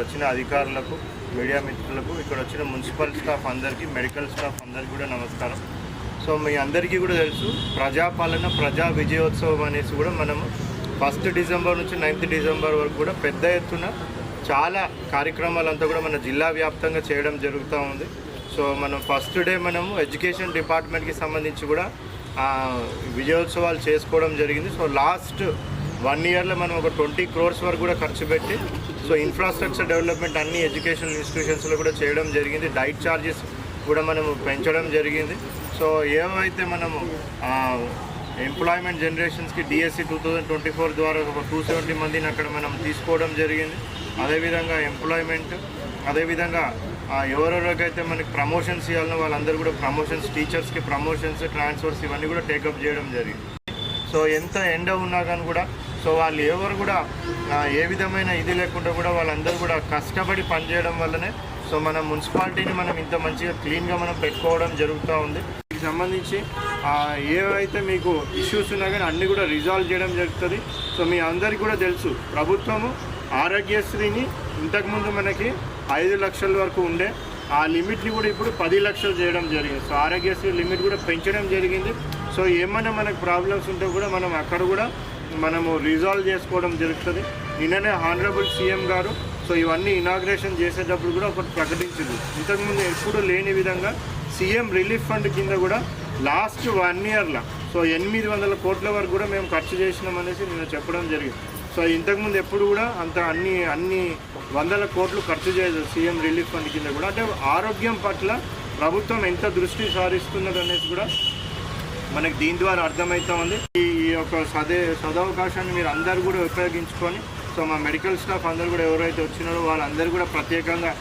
వచ్చిన అధికారులకు మీడియా మిత్రులకు ఇక్కడ వచ్చిన మున్సిపల్ స్టాఫ్ అందరికీ మెడికల్ స్టాఫ్ అందరికీ కూడా నమస్కారం. సో మీ అందరికీ కూడా తెలుసు ప్రజాపాలన ప్రజా విజయోత్సవం అనేసి కూడా మనము ఫస్ట్ డిసెంబర్ నుంచి నైన్త్ డిసెంబర్ వరకు కూడా పెద్ద ఎత్తున చాలా కార్యక్రమాలంతా కూడా మన జిల్లా వ్యాప్తంగా చేయడం జరుగుతూ ఉంది. సో మనం ఫస్ట్ డే మనము ఎడ్యుకేషన్ డిపార్ట్మెంట్కి సంబంధించి కూడా విజయోత్సవాలు చేసుకోవడం జరిగింది. సో లాస్ట్ వన్ ఇయర్లో మనం ఒక ట్వంటీ క్రోర్స్ వరకు కూడా ఖర్చు పెట్టి సో ఇన్ఫ్రాస్ట్రక్చర్ డెవలప్మెంట్ అన్ని ఎడ్యుకేషన్ ఇన్స్టిట్యూషన్స్లో కూడా చేయడం జరిగింది. డైట్ ఛార్జెస్ కూడా మనం పెంచడం జరిగింది. సో ఏవైతే మనము employment జనరేషన్స్కి DSC two thousand twenty four ద్వారా ఒక టూ సెవెంటీ మందిని అక్కడ మనం తీసుకోవడం జరిగింది. అదేవిధంగా ఎంప్లాయ్మెంట్ అదేవిధంగా ఎవరెవరికైతే మనకి ప్రమోషన్స్ ఇవ్వాలనో వాళ్ళందరూ కూడా ప్రమోషన్స్ టీచర్స్కి ప్రమోషన్స్ ట్రాన్స్ఫర్స్ ఇవన్నీ కూడా టేకప్ చేయడం జరిగింది. సో ఎంత ఎండ ఉన్నా కానీ కూడా సో వాళ్ళు ఎవరు కూడా ఏ విధమైన ఇది లేకుండా కూడా వాళ్ళందరూ కూడా కష్టపడి పనిచేయడం వల్లనే సో మన మున్సిపాలిటీని మనం ఇంత మంచిగా క్లీన్గా మనం పెట్టుకోవడం జరుగుతూ ఉంది. దీనికి సంబంధించి ఏవైతే మీకు ఇష్యూస్ ఉన్నా కానీ అన్నీ కూడా రిజాల్వ్ చేయడం జరుగుతుంది. సో మీ అందరికీ కూడా తెలుసు ప్రభుత్వము ఆరోగ్యశ్రీని ఇంతకుముందు మనకి ఐదు లక్షల వరకు ఉండే ఆ లిమిట్ని కూడా ఇప్పుడు పది లక్షలు చేయడం జరిగింది. సో ఆరోగ్యశ్రీ లిమిట్ కూడా పెంచడం జరిగింది. సో ఏమైనా మనకు ప్రాబ్లమ్స్ ఉంటే కూడా మనం అక్కడ కూడా మనము రిజాల్వ్ చేసుకోవడం జరుగుతుంది. నిన్ననే హానరబుల్ సీఎం గారు సో ఇవన్నీ ఇనాగ్రేషన్ చేసేటప్పుడు కూడా ఒకటి ప్రకటించింది. ఇంతకుముందు ఎప్పుడూ లేని విధంగా సీఎం రిలీఫ్ ఫండ్ కింద కూడా లాస్ట్ వన్ ఇయర్లో సో ఎనిమిది వందల కోట్ల వరకు కూడా మేము ఖర్చు చేసినాం అనేసి నేను చెప్పడం జరిగింది. సో ఇంతకుముందు ఎప్పుడు కూడా అంత అన్ని అన్ని వందల కోట్లు ఖర్చు చేయదు సీఎం రిలీఫ్ ఫండ్ కింద కూడా. అంటే ఆరోగ్యం పట్ల ప్రభుత్వం ఎంత దృష్టి సారిస్తున్నది అనేసి కూడా మనకి దీని ద్వారా అర్థమవుతా ఉంది. ఈ యొక్క సదే సదవకాశాన్ని మీరు అందరు కూడా ఉపయోగించుకొని సో మా మెడికల్ స్టాఫ్ అందరూ కూడా ఎవరైతే వచ్చినారో వాళ్ళందరూ కూడా ప్రత్యేకంగా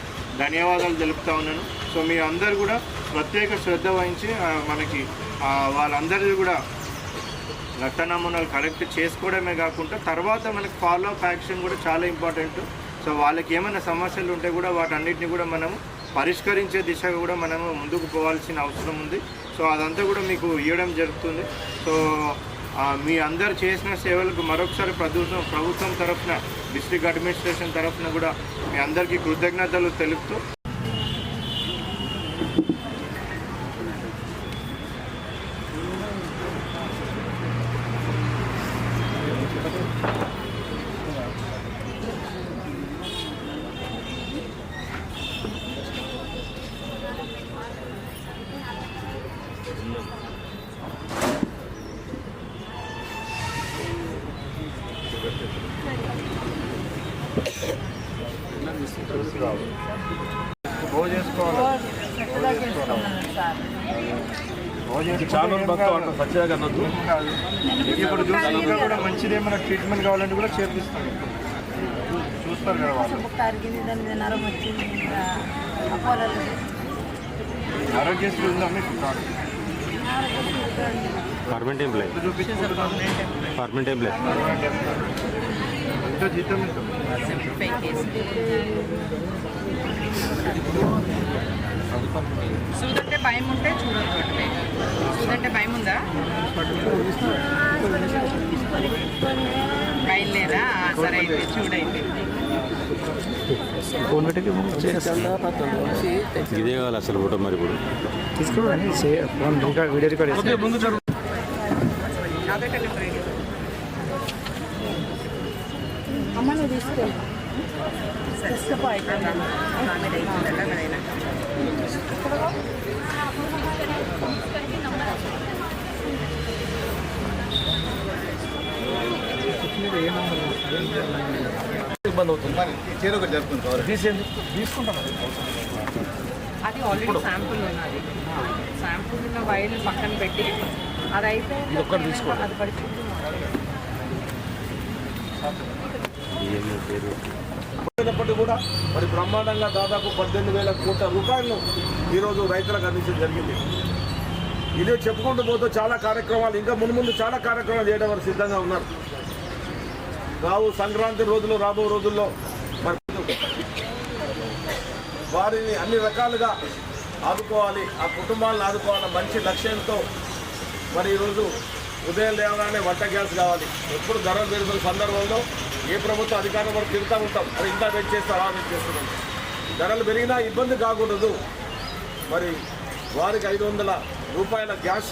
ధన్యవాదాలు తెలుపుతా ఉన్నాను. సో మీ అందరూ కూడా ప్రత్యేక శ్రద్ధ వహించి మనకి వాళ్ళందరిది కూడా రక్త నమూనాలు కరెక్ట్ చేసుకోవడమే కాకుండా తర్వాత మనకి ఫాలో అప్ యాక్షన్ కూడా చాలా ఇంపార్టెంట్. సో వాళ్ళకి ఏమైనా సమస్యలు ఉంటే కూడా వాటన్నిటిని కూడా మనము పరిష్కరించే దిశగా కూడా మనము ముందుకు పోవాల్సిన అవసరం ఉంది. సో అదంతా కూడా మీకు ఇవ్వడం జరుగుతుంది. సో మీ అందరు చేసిన సేవలకు మరొకసారి ప్రభుత్వం ప్రభుత్వం తరఫున డిస్ట్రిక్ట్ అడ్మినిస్ట్రేషన్ తరఫున కూడా మీ అందరికీ కృతజ్ఞతలు తెలుపుతూ కాదు. కాదు. ఇప్పుడు చూసి ఇంకా కూడా మంచిది ఏమైనా ట్రీట్మెంట్ కావాలంటే కూడా చేపిస్తాం చూస్తారు కదా వాళ్ళు. ఆరోగ్యశ్రీ ఉందా మీకు? పర్మనెంట్ ఎంప్లాయ్ పర్మనెంట్ ఎంప్లాయ్ ఎంత జీతం ఎంత సూదంటే భయం ఉంటే చూడకపోతే సూదంటే భయం ఉందా? భయం లేదా? సరే అయితే చూడైతే ఇదే కావాలి అసలు ఫోటో మరి ఇప్పుడు. తీసుకోండి వీడియో రికార్డ్ అమ్మ నువ్వు తీసుకెళ్ళి. తీసుకుపో అయిపోయింది ఇబ్బంది అవుతుంది తీసేయండి అది ఆల్రెడీ శాంపుల్ ఉన్నది. శాంపుల్ ఉన్న వైల్ పక్కన పెట్టి అది తీసుకోండి. అది పేరు అయినప్పటికీ కూడా మరి బ్రహ్మాండంగా దాదాపు పద్దెనిమిది వేల కోట్ల రూపాయలను ఈరోజు రైతులకు అందించడం జరిగింది. ఇదే చెప్పుకుంటూ పోతూ చాలా కార్యక్రమాలు ఇంకా ముందు ముందు చాలా కార్యక్రమాలు చేయడం వారు సిద్ధంగా ఉన్నారు. రావు సంక్రాంతి రోజులు రాబో రోజుల్లో మరి వారిని అన్ని రకాలుగా ఆదుకోవాలి ఆ కుటుంబాలను ఆదుకోవాలన్న మంచి లక్ష్యంతో మరి ఈరోజు ఉదయం లేవగానే వంట గ్యాస్ కావాలి. ఎప్పుడు ధరలు పెరుగుతున్న సందర్భంలో ఏ ప్రభుత్వ అధికారం వరకు తిరుగుతూ ఉంటాం. మరి ఇంత పెంచేస్తారు ఆ పెంచేస్తున్నాం ధరలు పెరిగినా ఇబ్బంది కాకూడదు. మరి వారికి ఐదు వందల రూపాయల గ్యాస్